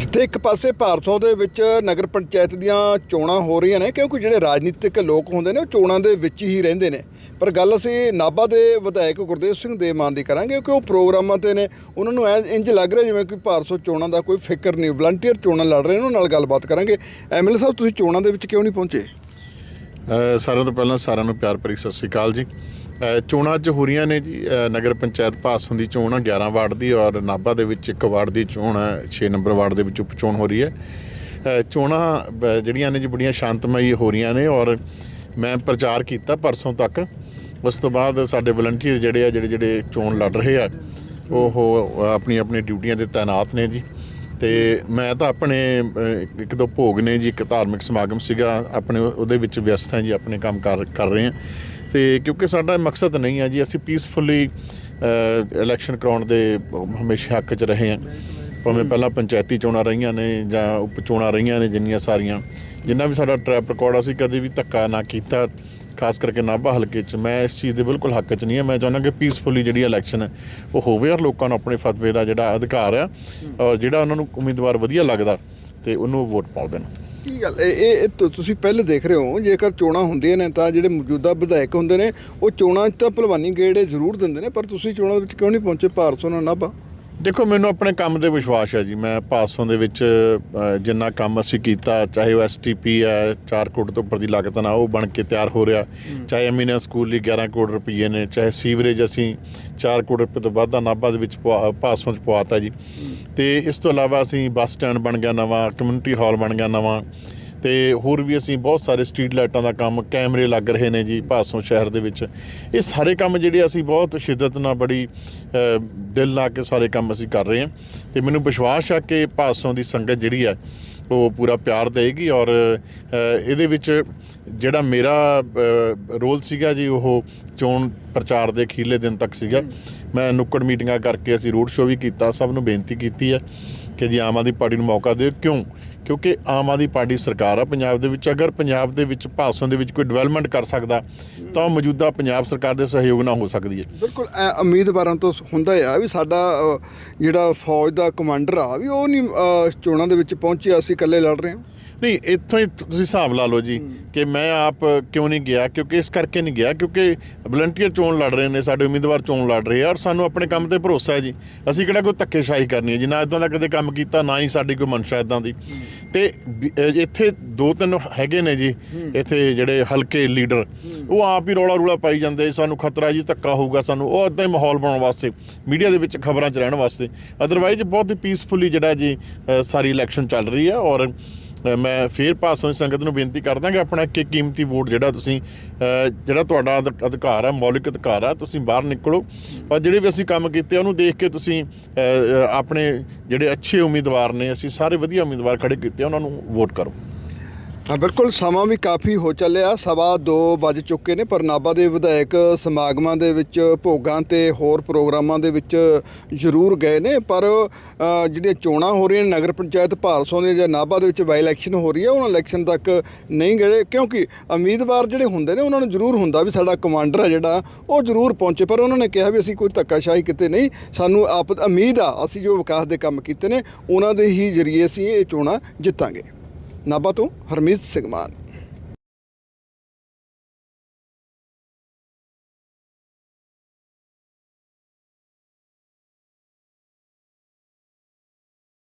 ਜਿੱਥੇ ਇੱਕ ਪਾਸੇ ਭਾਰਤੋਂ ਦੇ ਵਿੱਚ ਨਗਰ ਪੰਚਾਇਤ ਦੀਆਂ ਚੋਣਾਂ ਹੋ ਰਹੀਆਂ ਨੇ, ਕਿਉਂਕਿ ਜਿਹੜੇ ਰਾਜਨੀਤਿਕ ਲੋਕ ਹੁੰਦੇ ਨੇ ਉਹ ਚੋਣਾਂ ਦੇ ਵਿੱਚ ਹੀ ਰਹਿੰਦੇ ਨੇ। ਪਰ ਗੱਲ ਅਸੀਂ ਨਾਭਾ ਦੇ ਵਿਧਾਇਕ ਗੁਰਦੇਵ ਸਿੰਘ ਦੇ ਮਾਨ ਦੀ ਕਰਾਂਗੇ, ਕਿਉਂਕਿ ਉਹ ਪ੍ਰੋਗਰਾਮਾਂ ਤੇ ਨੇ। ਉਹਨਾਂ ਨੂੰ ਐ ਇੰਜ ਲੱਗ ਰਿਹਾ ਜਿਵੇਂ ਕਿ ਭਾਰਤੋਂ ਚੋਣਾਂ ਦਾ ਕੋਈ ਫਿਕਰ ਨਹੀਂ ਵਲੰਟੀਅਰ ਚੋਣਾਂ ਲੜ ਰਹੇ ਉਹਨਾਂ ਨਾਲ ਗੱਲਬਾਤ ਕਰਾਂਗੇ। ਐਮਐਲਏ ਸਾਹਿਬ, ਤੁਸੀਂ ਚੋਣਾਂ ਦੇ ਵਿੱਚ ਕਿਉਂ ਨਹੀਂ ਪਹੁੰਚੇ? ਸਾਰਿਆਂ ਤੋਂ ਪਹਿਲਾਂ ਸਾਰਿਆਂ ਨੂੰ ਪਿਆਰ ਭਰੀ ਸਤਿ ਸ੍ਰੀ ਅਕਾਲ ਜੀ। ਚੋਣਾਂ ਅੱਜ ਹੋ ਰਹੀਆਂ ਨੇ ਜੀ। ਨਗਰ ਪੰਚਾਇਤ ਪਾਸੋਂ ਦੀ ਚੋਣ ਆ 11 ਵਾਰਡ ਦੀ ਔਰ ਨਾਭਾ ਦੇ ਵਿੱਚ ਇੱਕ ਵਾਰਡ ਦੀ ਚੋਣ ਹੈ 6 ਨੰਬਰ ਵਾਰਡ ਦੇ ਵਿੱਚ ਉਪ ਚੋਣ ਹੋ ਰਹੀ ਹੈ। ਚੋਣਾਂ ਜਿਹੜੀਆਂ ਨੇ ਜੀ ਬੜੀਆਂ ਸ਼ਾਂਤਮਈ ਹੋ ਰਹੀਆਂ ਨੇ ਔਰ ਮੈਂ ਪ੍ਰਚਾਰ ਕੀਤਾ ਪਰਸੋਂ ਤੱਕ। ਉਸ ਤੋਂ ਬਾਅਦ ਸਾਡੇ ਵਲੰਟੀਅਰ ਜਿਹੜੇ ਆ, ਜਿਹੜੇ ਜਿਹੜੇ ਚੋਣ ਲੜ ਰਹੇ ਆ, ਉਹ ਆਪਣੀ ਆਪਣੀ ਡਿਊਟੀਆਂ ਤੇ ਤਾਇਨਾਤ ਨੇ ਜੀ। ਤੇ ਮੈਂ ਤਾਂ ਆਪਣੇ ਇੱਕ ਦੋ ਭੋਗ ਨੇ ਜੀ, ਇੱਕ ਧਾਰਮਿਕ ਸਮਾਗਮ ਸੀਗਾ, ਆਪਣੇ ਉਹਦੇ ਵਿੱਚ ਵਿਅਸਤ ਹਾਂ ਜੀ, ਆਪਣੇ ਕੰਮ ਕਰ ਕਰ ਰਹੇ ਹਾਂ। ਤੇ ਕਿਉਂਕਿ ਸਾਡਾ ਮਕਸਦ ਨਹੀਂ ਹੈ ਜੀ, ਅਸੀਂ ਪੀਸਫੁਲੀ ਇਲੈਕਸ਼ਨ ਕਰਾਉਣ ਦੇ ਹਮੇਸ਼ਾ ਹੱਕ 'ਚ ਰਹੇ ਹਾਂ। ਭਾਵੇਂ ਪਹਿਲਾਂ ਪੰਚਾਇਤੀ ਚੋਣਾਂ ਰਹੀਆਂ ਨੇ ਜਾਂ ਉਪ ਚੋਣਾਂ ਰਹੀਆਂ ਨੇ ਜਿੰਨੀਆਂ ਸਾਰੀਆਂ, ਜਿੰਨਾ ਵੀ ਸਾਡਾ ਟਰੈਪ ਰਿਕਾਰਡ ਅਸੀਂ ਕਦੇ ਵੀ ਧੱਕਾ ਨਾ ਕੀਤਾ, ਖਾਸ ਕਰਕੇ ਨਾਭਾ ਹਲਕੇ 'ਚ। ਮੈਂ ਇਸ ਚੀਜ਼ ਦੇ ਬਿਲਕੁਲ ਹੱਕ 'ਚ ਨਹੀਂ ਹਾਂ। ਮੈਂ ਚਾਹੁੰਦਾ ਕਿ ਪੀਸਫੁਲੀ ਜਿਹੜੀ ਇਲੈਕਸ਼ਨ ਹੈ, ਉਹ ਹੋਵੇ ਔਰ ਲੋਕਾਂ ਨੂੰ ਆਪਣੇ ਫਤਵੇ ਦਾ ਜਿਹੜਾ ਅਧਿਕਾਰ ਆ, ਔਰ ਜਿਹੜਾ ਉਹਨਾਂ ਨੂੰ ਉਮੀਦਵਾਰ ਵਧੀਆ ਲੱਗਦਾ, ਤੇ ਉਹਨੂੰ ਵੋਟ ਪਾਉ ਦੇਣ। ਕੀ ਗੱਲ? ਇਹ, ਇਹ- ਤੁ- ਤੁਸੀਂ ਪਹਿਲੇ ਦੇਖ ਰਹੇ ਹੋ, ਜੇਕਰ ਚੋਣਾਂ ਹੁੰਦੀਆਂ ਨੇ ਤਾਂ ਜਿਹੜੇ ਮੌਜੂਦਾ ਵਿਧਾਇਕ ਹੁੰਦੇ ਨੇ, ਉਹ ਚੋਣਾਂ 'ਚ ਤਾਂ ਭਲਵਾਨੀ ਗੇੜੇ ਜ਼ਰੂਰ ਦਿੰਦੇ ਨੇ, ਪਰ ਤੁਸੀਂ ਚੋਣਾਂ ਵਿੱਚ ਕਿਉਂ ਨਹੀਂ ਪਹੁੰਚੇ? ਭਾਰਤ ਨਾਲ ਨਾਭਾ। ਦੇਖੋ ਮੈਨੂੰ ਆਪਣੇ ਕੰਮ ਦੇ ਵਿਸ਼ਵਾਸ ਹੈ ਜੀ। ਮੈਂ ਪਾਸੋਂ ਦੇ ਵਿੱਚ ਜਿੰਨਾ ਕੰਮ ਅਸੀਂ ਕੀਤਾ ਚਾਹੇ ਉਹ ਐਸਟੀਪੀ ਹੈ 4 ਕਰੋੜ ਤੋਂ ਉੱਪਰ ਦੀ ਲਾਗਤ ਨਾਲ ਉਹ ਬਣ ਕੇ ਤਿਆਰ ਹੋ ਰਿਹਾ। ਚਾਹੇ ਅਮੀਨਾ ਸਕੂਲ ਲਈ 11 ਕਰੋੜ ਰੁਪਏ ਨੇ ਚਾਹੇ ਸੀਵਰੇਜ ਅਸੀਂ 4 ਕਰੋੜ ਰੁਪਏ ਤੋਂ ਵੱਧ ਦਾ ਨਾਭਾ ਦੇ ਵਿੱਚ ਪਾਸੋਂ ਚ ਪਵਾਤਾ ਜੀ। ਤੇ ਇਸ ਤੋਂ ਇਲਾਵਾ ਅਸੀਂ ਬੱਸ ਸਟੈਂਡ ਬਣ ਗਿਆ ਨਵਾਂ ਕਮਿਊਨਿਟੀ ਹਾਲ ਬਣ ਗਿਆ ਨਵਾਂ। ਤੇ ਹੋਰ ਵੀ ਅਸੀਂ ਬਹੁਤ ਸਾਰੇ ਸਟਰੀਟ ਲਾਈਟਾਂ ਦਾ ਕੰਮ, ਕੈਮਰੇ ਲੱਗ ਰਹੇ ਨੇ ਜੀ ਭਾਸੋਂ ਸ਼ਹਿਰ ਦੇ ਵਿੱਚ। ਇਹ ਸਾਰੇ ਕੰਮ ਜਿਹੜੇ ਅਸੀਂ ਬਹੁਤ ਸ਼ਿੱਦਤ ਨਾਲ, ਬੜੀ ਦਿਲ ਲਾ ਕੇ ਸਾਰੇ ਕੰਮ ਅਸੀਂ ਕਰ ਰਹੇ ਹਾਂ। ਤੇ ਮੈਨੂੰ ਵਿਸ਼ਵਾਸ ਆ ਕਿ ਭਾਸੋਂ ਦੀ ਸੰਗਤ ਜਿਹੜੀ ਆ, ਉਹ ਪੂਰਾ ਪਿਆਰ ਦੇਗੀ ਔਰ ਇਹਦੇ ਵਿੱਚ ਜਿਹੜਾ ਮੇਰਾ ਰੋਲ ਸੀਗਾ ਜੀ, ਉਹ ਚੋਣ ਪ੍ਰਚਾਰ ਦੇ ਅਖੀਰਲੇ ਦਿਨ ਤੱਕ ਸੀਗਾ। ਮੈਂ ਨੁੱਕੜ ਮੀਟਿੰਗਾਂ ਕਰਕੇ ਅਸੀਂ ਰੋਡ ਸ਼ੋਅ ਵੀ ਕੀਤਾ, ਸਭ ਨੂੰ ਬੇਨਤੀ ਕੀਤੀ ਹੈ ਕਿ ਜੀ ਆਮ ਆਦਮੀ ਪਾਰਟੀ ਨੂੰ ਮੌਕਾ ਦਿਓ। ਕਿਉਂ? ਕਿਉਂਕਿ ਆਮ ਆਦਮੀ ਪਾਰਟੀ ਸਰਕਾਰ ਆ ਪੰਜਾਬ ਦੇ ਵਿੱਚ। ਅਗਰ ਪੰਜਾਬ ਦੇ ਵਿੱਚ ਭਾਸ਼ਣ ਦੇ ਵਿੱਚ ਕੋਈ ਡਿਵੈਲਪਮੈਂਟ ਕਰ ਸਕਦਾ, ਤਾਂ ਉਹ ਮੌਜੂਦਾ ਪੰਜਾਬ ਸਰਕਾਰ ਦੇ ਸਹਿਯੋਗ ਨਾਲ ਹੋ ਸਕਦੀ ਹੈ। ਬਿਲਕੁਲ ਐ ਉਮੀਦਵਾਰਾਂ ਤੋਂ ਹੁੰਦਾ ਆ ਵੀ ਸਾਡਾ ਜਿਹੜਾ ਫੌਜ ਦਾ ਕਮਾਂਡਰ ਆ, ਵੀ ਉਹ ਨਹੀਂ ਚੋਣਾਂ ਦੇ ਵਿੱਚ ਪਹੁੰਚਿਆ, ਅਸੀਂ ਇਕੱਲੇ ਲੜ ਰਹੇ ਹਾਂ। ਨਹੀਂ ਇੱਥੋਂ ਹੀ ਤੁਸੀਂ ਹਿਸਾਬ ਲਾ ਲਓ ਜੀ ਕਿ ਮੈਂ ਆਪ ਕਿਉਂ ਨਹੀਂ ਗਿਆ? ਕਿਉਂਕਿ ਇਸ ਕਰਕੇ ਨਹੀਂ ਗਿਆ ਕਿਉਂਕਿ ਵਲੰਟੀਅਰ ਚੋਣ ਲੜ ਰਹੇ ਨੇ ਸਾਡੇ ਉਮੀਦਵਾਰ ਚੋਣ ਲੜ ਰਹੇ ਆ ਔਰ ਸਾਨੂੰ ਆਪਣੇ ਕੰਮ ਤੇ ਭਰੋਸਾ ਹੈ ਜੀ। ਅਸੀਂ ਕਿਹੜਾ ਕੋਈ ਧੱਕੇਸ਼ਾਹੀ ਕਰਨੀ ਹੈ ਜੀ ਨਾ ਇਦਾਂ ਦਾ ਕਦੇ ਕੰਮ ਕੀਤਾ ਨਾ ਹੀ ਸਾਡੀ ਕੋਈ ਮਨਸ਼ਾ ਇਦਾਂ ਦੀ। ਤੇ ਇੱਥੇ ਦੋ ਤਿੰਨ ਹੈਗੇ ਨੇ ਜੀ ਇੱਥੇ ਜਿਹੜੇ ਹਲਕੇ ਲੀਡਰ ਉਹ ਆਪ ਹੀ ਰੌਲਾ ਰੂਲਾ ਪਾਈ ਜਾਂਦੇ ਸਾਨੂੰ ਖਤਰਾ ਜੀ ਧੱਕਾ ਹੋਊਗਾ ਸਾਨੂੰ ਉਹ ਇਦਾਂ ਹੀ ਮਾਹੌਲ ਬਣਾਉਣ ਵਾਸਤੇ ਮੀਡੀਆ ਦੇ ਵਿੱਚ ਖਬਰਾਂ 'ਚ ਰਹਿਣ ਵਾਸਤੇ। ਅਦਰਵਾਈਜ਼ ਬਹੁਤ ਹੀ ਪੀਸਫੁਲੀ ਜਿਹੜਾ ਜੀ ਸਾਰੀ ਇਲੈਕਸ਼ਨ ਚੱਲ ਰਹੀ ਹੈ ਔਰ ਮੈਂ ਫੇਰ ਪਾਸੋਂ ਸੰਗਤ ਨੂੰ ਬੇਨਤੀ ਕਰਦਾ ਕਿ ਆਪਣਾ ਕਿ ਕੀਮਤੀ ਵੋਟ ਜਿਹੜਾ ਤੁਸੀਂ ਜਿਹੜਾ ਤੁਹਾਡਾ ਅਧ- ਅਧਿਕਾਰ ਹੈ ਮੌਲਿਕ ਅਧਿਕਾਰ ਹੈ ਤੁਸੀਂ ਬਾਹਰ ਨਿਕਲੋ। ਔਰ ਜਿਹੜੇ ਵੀ ਅਸੀਂ ਕੰਮ ਕੀਤੇ, ਉਹਨੂੰ ਦੇਖ ਕੇ ਤੁਸੀਂ ਆਪਣੇ ਜਿਹੜੇ ਅੱਛੇ ਉਮੀਦਵਾਰ ਨੇ, ਅਸੀਂ ਸਾਰੇ ਵਧੀਆ ਉਮੀਦਵਾਰ ਖੜੇ ਕੀਤੇ, ਉਹਨਾਂ ਨੂੰ ਵੋਟ ਕਰੋ। ਹਾਂ, ਬਿਲਕੁਲ, ਸਮਾਂ ਵੀ ਕਾਫੀ ਹੋ ਚੱਲਿਆ। ਸਵਾ 2 ਵੱਜ ਚੁੱਕੇ ਨੇ, ਪਰ ਨਾਭਾ ਦੇ ਵਿਧਾਇਕ ਸਮਾਗਮਾਂ ਦੇ ਵਿੱਚ, ਭੋਗਾਂ ਤੇ ਹੋਰ ਪ੍ਰੋਗਰਾਮਾਂ ਦੇ ਵਿੱਚ ਜ਼ਰੂਰ ਗਏ ਨੇ। ਪਰ ਜਿਹੜੀਆਂ ਚੋਣਾਂ ਹੋ ਰਹੀਆਂ ਨਗਰ ਪੰਚਾਇਤ ਭਾਰਸੋਂ ਦੇ ਜਾਂ ਨਾਭਾ ਦੇ ਵਿੱਚ ਬਾਈ ਇਲੈਕਸ਼ਨ ਹੋ ਰਹੀ ਹੈ, ਉਹਨਾਂ ਇਲੈਕਸ਼ਨ ਤੱਕ ਨਹੀਂ ਗਏ। ਕਿਉਂਕਿ ਉਮੀਦਵਾਰ ਜਿਹੜੇ ਹੁੰਦੇ ਨੇ, ਉਹਨਾਂ ਨੂੰ ਜ਼ਰੂਰ ਹੁੰਦਾ ਵੀ ਸਾਡਾ ਕਮਾਂਡਰ ਹੈ ਜਿਹੜਾ, ਉਹ ਜ਼ਰੂਰ ਪਹੁੰਚੇ। ਪਰ ਉਹਨਾਂ ਨੇ ਕਿਹਾ ਵੀ ਅਸੀਂ ਕੋਈ ਧੱਕਾਸ਼ਾਹੀ ਕਿਤੇ ਨਹੀਂ। ਸਾਨੂੰ ਆਪ, ਉਮੀਦ ਆ, ਅਸੀਂ ਜੋ ਵਿਕਾਸ ਦੇ ਕੰਮ ਕੀਤੇ ਨੇ, ਉਹਨਾਂ ਦੇ ਹੀ ਜ਼ਰੀਏ ਅਸੀਂ ਇਹ ਚੋਣਾਂ ਜਿੱਤਾਂਗੇ। ਨਾਭਾ ਤੋਂ ਹਰਮੀਤ ਸਿੰਘ ਮਾਨ